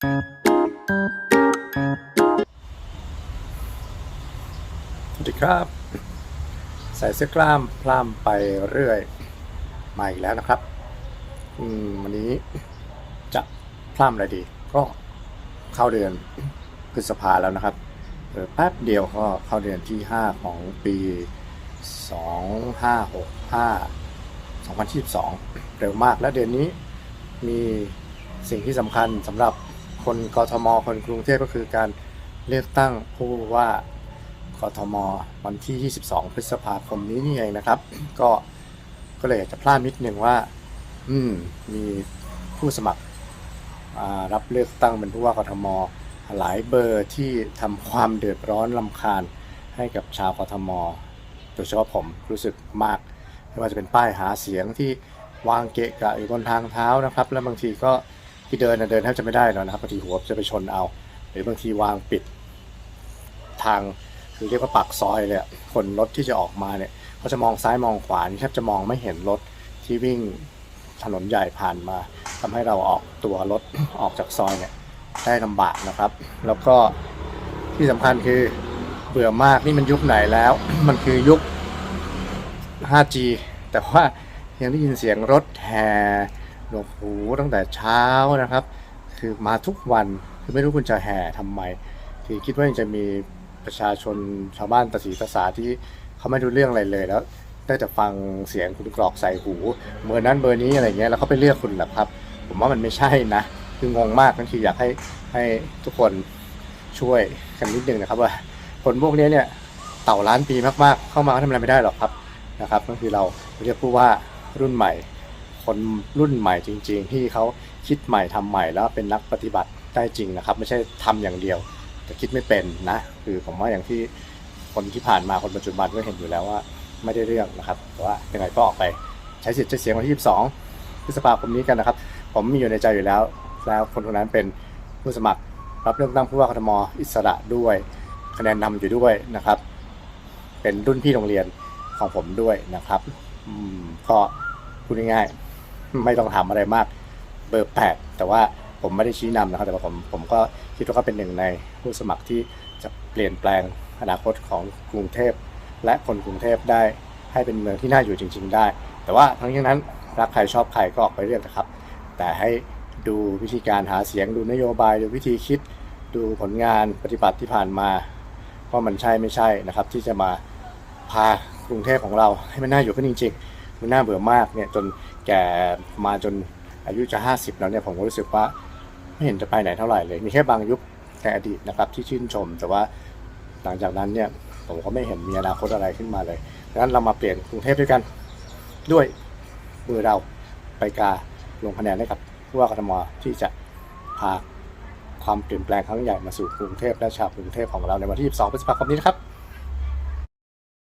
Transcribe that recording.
สวัสดีครับ ใส่เสื้อกล้ามพล่ามไปเรื่อยมาอีกแล้วนะครับ อืมวันนี้จะพล่ามอะไรดี ก็เข้าเดือนพฤษภาแล้วนะครับเออแป๊บเดียวก็เข้าเดือนที่ 5 ของปี 2565 2022 เร็วมากและเดือนนี้มีสิ่งที่สำคัญสำหรับ คนกทม คนกรุงเทพก็คือการเลือกตั้งผู้ว่ากทม วันที่ 22 พฤษภาคมนี้นี่เองนะครับ ก็ก็เลยอยากจะพลาดนิดหนึ่งว่า อืมมีผู้สมัครรับเลือกตั้งเป็นผู้ว่ากทม หลายเบอร์ที่ทำความเดือดร้อนลำคาญให้กับชาวกทม โดยเฉพาะผมรู้สึกมาก ไม่ว่าจะเป็นป้ายหาเสียงที่วางเกะกะอยู่บนทางเท้านะครับ แล้วบางทีก็ ที่เดินนะเดินแทบจะไม่ได้แล้วนะครับบางทีหัวจะไปชนเอา หรือบางทีวางปิดทางคือเรียกว่าปากซอยเลยคนรถที่จะออกมาเนี่ยเขาจะมองซ้ายมองขวานแทบจะมองไม่เห็นรถที่วิ่งถนนใหญ่ผ่านมาทำให้เราออกตัวรถออกจากซอยเนี่ยได้ลำบากนะครับ แล้วก็ที่สำคัญคือเบื่อมากนี่มันยุคไหนแล้ว มันคือยุค 5G แต่ว่ายังได้ยินเสียงรถแห่ หนวกหูตั้งแต่เช้านะครับ คือมาทุกวันคือไม่รู้คุณจะแห่ทำไมคือคิดว่ายังจะมีประชาชนชาวบ้านตาสีตาสาที่เขาไม่รู้เรื่องอะไรเลยแล้วได้แต่ฟังเสียงคุณกรอกใส่หูเบอร์นั้นเบอร์นี้อะไรเงี้ยแล้วเขาไปเลือกคุณหรอครับ ผมว่ามันไม่ใช่นะคืองงมากนั่นคืออยากให้ให้ทุกคนช่วยกันนิดนึงนะครับ ว่าคนพวกนี้เนี่ยเต่าล้านปีมากๆ เข้ามาก็ทำอะไรไม่ได้หรอกครับนะครับ ก็คือเราเรียกผู้ว่ารุ่นใหม่ คนรุ่นใหม่จริง ๆ ที่เขาคิดใหม่ทำใหม่แล้วเป็นนักปฏิบัติได้จริงนะครับ ไม่ใช่ทำอย่างเดียว แต่คิดไม่เป็นนะ คือผมว่าอย่างที่คนที่ผ่านมาคนปัจจุบันก็เห็นอยู่แล้วว่าไม่ได้เรื่องนะครับแต่ว่ายังไงก็ออกไปใช้สิทธิ์ใช้เสียงวันที่ 22 พฤษภาคมนี้กันนะครับ ผมมีอยู่ในใจอยู่แล้ว แล้วคนคนนั้นเป็นผู้สมัครรับเลือกตั้งผู้ว่ากทมอิสระด้วยคะแนนนำอยู่ด้วยนะครับ เป็นรุ่นพี่โรงเรียนของผมด้วยนะครับอืมก็พูดง่ายๆ ไม่ต้องทำอะไรมาก เบอร์8แต่ว่าผมไม่ได้ชี้นำนะครับแต่ว่าผมผมก็คิดว่าเขาเป็นหนึ่งในผู้สมัครที่จะเปลี่ยนแปลงอนาคตของกรุงเทพ และคนกรุงเทพได้ให้เป็นเมืองที่น่าอยู่จริง ๆ ได้ แต่ว่าทั้งนี้นั้นรักใครชอบใครก็ออกไปเลือกนะครับ แต่ให้ดูวิธีการหาเสียงดูนโยบายดูวิธีคิดดูผลงานปฏิบัติที่ผ่านมาว่ามันใช่ไม่ใช่นะครับ ที่จะมาพากรุงเทพของเราให้มันน่าอยู่ขึ้นจริง ๆ มันน่าเบื่อมากเนี่ยจนแก่มาจนอายุจะ 50 แล้วเนี่ยผมก็รู้สึกว่าไม่เห็นจะไปไหนเท่าไหร่เลย มีแค่บางยุคในอดีตนะครับที่ชื่นชม แต่ว่าหลังจากนั้นเนี่ยผมก็ไม่เห็นมีอนาคตอะไรขึ้นมาเลยดังนั้นเรามาเปลี่ยนกรุงเทพด้วยกันด้วยมือเราไปกาลงคะแนนให้กับผู้ว่ากทมที่จะพาความเปลี่ยนแปลงครั้งใหญ่มาสู่กรุงเทพและชาวกรุงเทพของเราในวันที่22พฤษภาคมนี้นะครับ